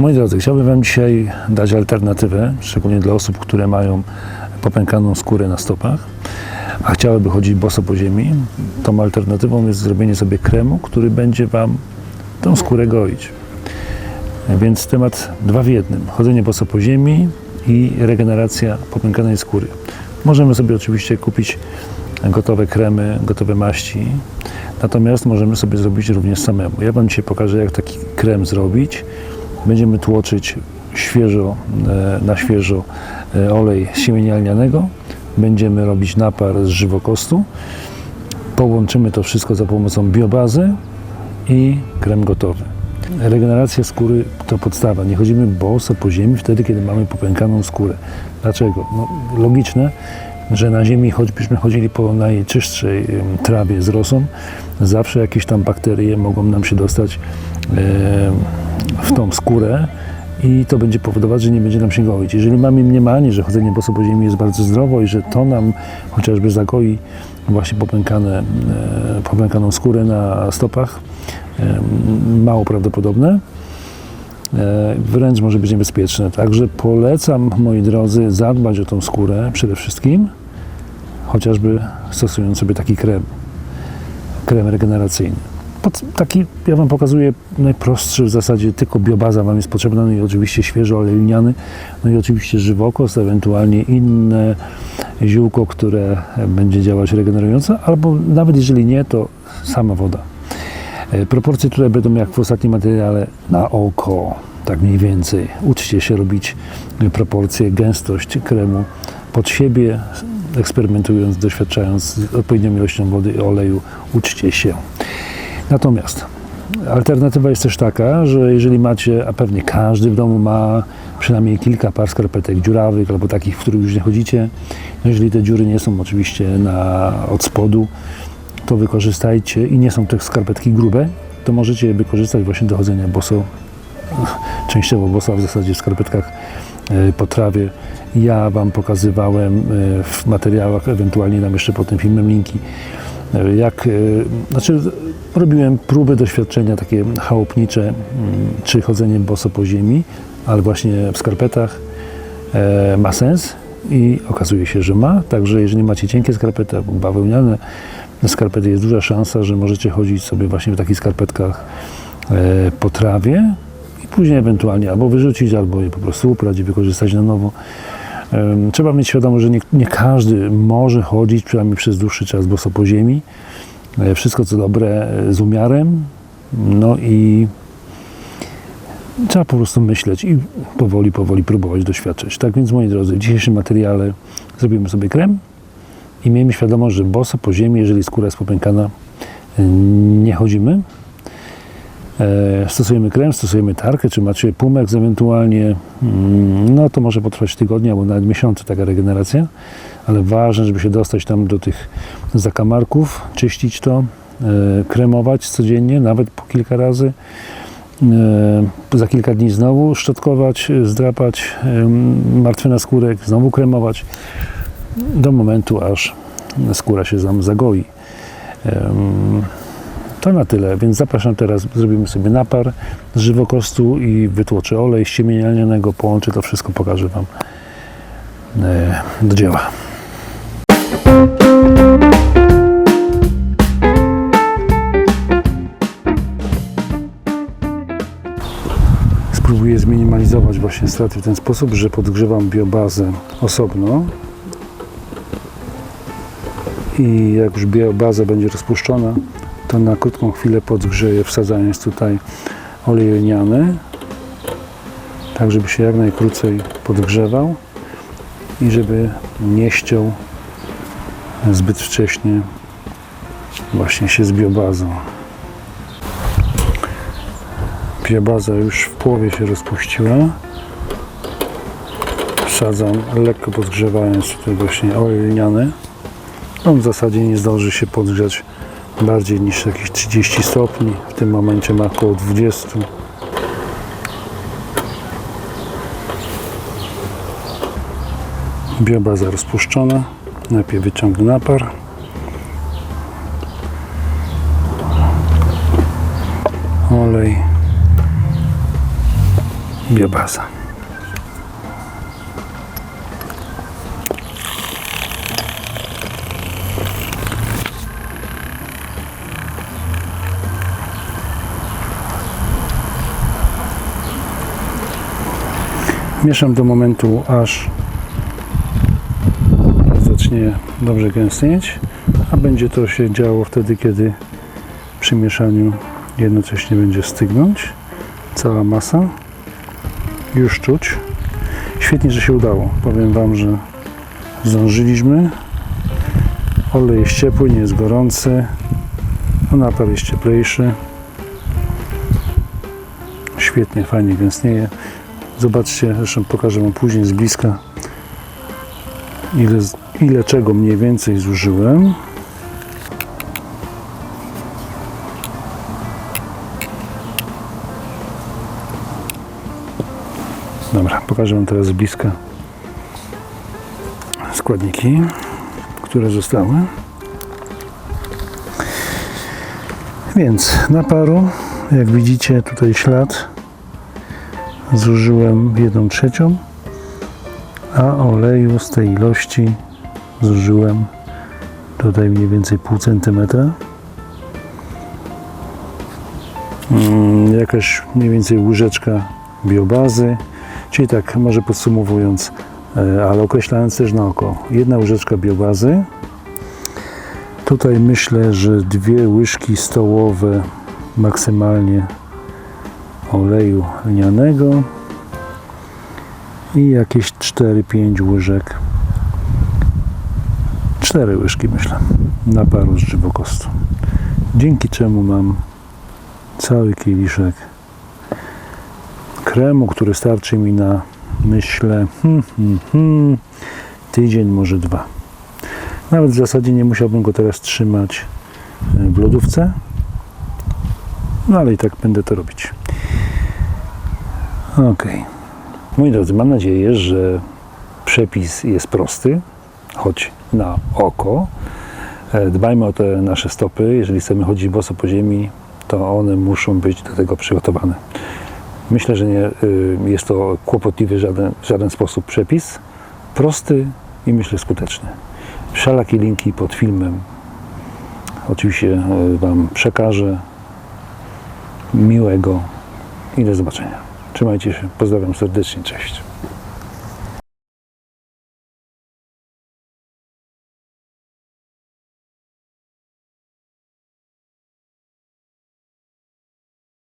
Moi drodzy, chciałbym Wam dzisiaj dać alternatywę, szczególnie dla osób, które mają popękaną skórę na stopach, a chciałyby chodzić boso po ziemi. Tą alternatywą jest zrobienie sobie kremu, który będzie Wam tą skórę goić. Więc temat dwa w jednym. Chodzenie boso po ziemi i regeneracja popękanej skóry. Możemy sobie oczywiście kupić gotowe kremy, gotowe maści, natomiast możemy sobie zrobić również samemu. Ja Wam dzisiaj pokażę, jak taki krem zrobić. Będziemy tłoczyć świeżo, e, na świeżo e, olej z siemienia lnianego. Będziemy robić napar z żywokostu. Połączymy to wszystko za pomocą biobazy i krem gotowy. Regeneracja skóry to podstawa. Nie chodzimy boso po ziemi wtedy, kiedy mamy popękaną skórę. Dlaczego? No, logiczne, że na ziemi, choćbyśmy chodzili po najczystszej trawie z rosą, zawsze jakieś tam bakterie mogą nam się dostać em, w tą skórę i to będzie powodować, że nie będzie nam się goić. Jeżeli mamy mniemanie, że chodzenie boso po ziemi jest bardzo zdrowo i że to nam chociażby zagoi właśnie popękane, e, popękaną skórę na stopach, mało prawdopodobne, e, wręcz może być niebezpieczne. Także polecam, moi drodzy, zadbać o tą skórę przede wszystkim, chociażby stosując sobie taki krem, krem regeneracyjny. Taki, ja Wam pokazuję najprostszy w zasadzie, tylko biobaza Wam jest potrzebna, no i oczywiście świeży olej lniany, no i oczywiście żywokost, ewentualnie inne ziółko, które będzie działać regenerująco, albo nawet jeżeli nie, to sama woda. E, Proporcje tutaj będą jak w ostatnim materiale na oko, tak mniej więcej. Uczcie się robić proporcje, gęstość kremu pod siebie, eksperymentując, doświadczając z odpowiednią ilością wody i oleju. Uczcie się. Natomiast alternatywa jest też taka, że jeżeli macie, a pewnie każdy w domu ma przynajmniej kilka par skarpetek dziurawych albo takich, w których już nie chodzicie, jeżeli te dziury nie są oczywiście na, od spodu, to wykorzystajcie i nie są te skarpetki grube, to możecie je wykorzystać właśnie do chodzenia boso, częściowo boso, a w zasadzie w skarpetkach e, po trawie. Ja Wam pokazywałem e, w materiałach, ewentualnie dam jeszcze pod tym filmem linki, jak, e, znaczy robiłem próby doświadczenia takie chałupnicze, mm, czy chodzenie boso po ziemi, ale właśnie w skarpetach e, ma sens i okazuje się, że ma. Także jeżeli macie cienkie skarpety albo bawełniane skarpety, jest duża szansa, że możecie chodzić sobie właśnie w takich skarpetkach e, po trawie i później ewentualnie albo wyrzucić, albo je po prostu uprać i wykorzystać na nowo. Trzeba mieć świadomość, że nie, nie każdy może chodzić przynajmniej przez dłuższy czas boso po ziemi. E, Wszystko co dobre e, z umiarem. No i trzeba po prostu myśleć i powoli, powoli próbować doświadczać. Tak więc, moi drodzy, w dzisiejszym materiale zrobimy sobie krem i miejmy świadomość, że boso po ziemi, jeżeli skóra jest popękana, y, nie chodzimy. E, Stosujemy krem, stosujemy tarkę, czy macie pumek ewentualnie, mm, no to może potrwać tygodnie albo nawet miesiące taka regeneracja, ale ważne, żeby się dostać tam do tych zakamarków, czyścić to, e, kremować codziennie, nawet po kilka razy. E, Za kilka dni znowu szczotkować, zdrapać martwy naskórek, znowu kremować do momentu, aż skóra się zagoi. To na tyle, więc zapraszam teraz, zrobimy sobie napar z żywokostu i wytłoczę olej z ciemienia lnianego, połączę to wszystko, pokażę Wam e, do dzieła. Spróbuję zminimalizować właśnie straty w ten sposób, że podgrzewam biobazę osobno i jak już biobaza będzie rozpuszczona, to na krótką chwilę podgrzeję, wsadzając tutaj olej lniany, tak żeby się jak najkrócej podgrzewał i żeby nie ściął zbyt wcześnie właśnie się z biobazą. Biobaza już w połowie się rozpuściła. Wsadzam, lekko podgrzewając tutaj właśnie olej lniany. On w zasadzie nie zdąży się podgrzać bardziej niż jakieś 30 stopni. W tym momencie ma około 20. Biobaza rozpuszczona. Najpierw wyciągnę napar. Olej. biobaza. Mieszam do momentu, aż zacznie dobrze gęstnieć, a będzie to się działo wtedy, kiedy przy mieszaniu jednocześnie będzie stygnąć cała masa. Już czuć. Świetnie, że się udało. Powiem Wam, że zdążyliśmy. Olej jest ciepły, nie jest gorący. Napar jest cieplejszy. Świetnie, fajnie gęstnieje. Zobaczcie, zresztą pokażę Wam później z bliska, ile, ile czego mniej więcej zużyłem. Dobra, pokażę Wam teraz z bliska składniki, które zostały. Więc naparu, jak widzicie tutaj ślad, zużyłem 1 trzecią, a oleju z tej ilości zużyłem tutaj mniej więcej pół centymetra. Mm, Jakaś mniej więcej łyżeczka biobazy, czyli tak może podsumowując, e, ale określając też na oko, jedna łyżeczka biobazy. Tutaj myślę, że dwie łyżki stołowe maksymalnie oleju lnianego i jakieś 4-5 łyżek. 4 łyżki myślę naparu z żywokostu dzięki czemu mam cały kieliszek kremu, który starczy mi na myślę hmm, hmm, hmm, tydzień, może dwa. Nawet w zasadzie nie musiałbym go teraz trzymać w lodówce no ale i tak będę to robić Ok. Moi drodzy, mam nadzieję, że przepis jest prosty, choć na oko. E, Dbajmy o te nasze stopy. Jeżeli chcemy chodzić boso po ziemi, to one muszą być do tego przygotowane. Myślę, że nie y, jest to kłopotliwy żaden, w żaden sposób przepis. Prosty i myślę skuteczny. Wszelakie linki pod filmem oczywiście y, Wam przekażę. Miłego i do zobaczenia. Trzymajcie się. Pozdrawiam serdecznie. Cześć.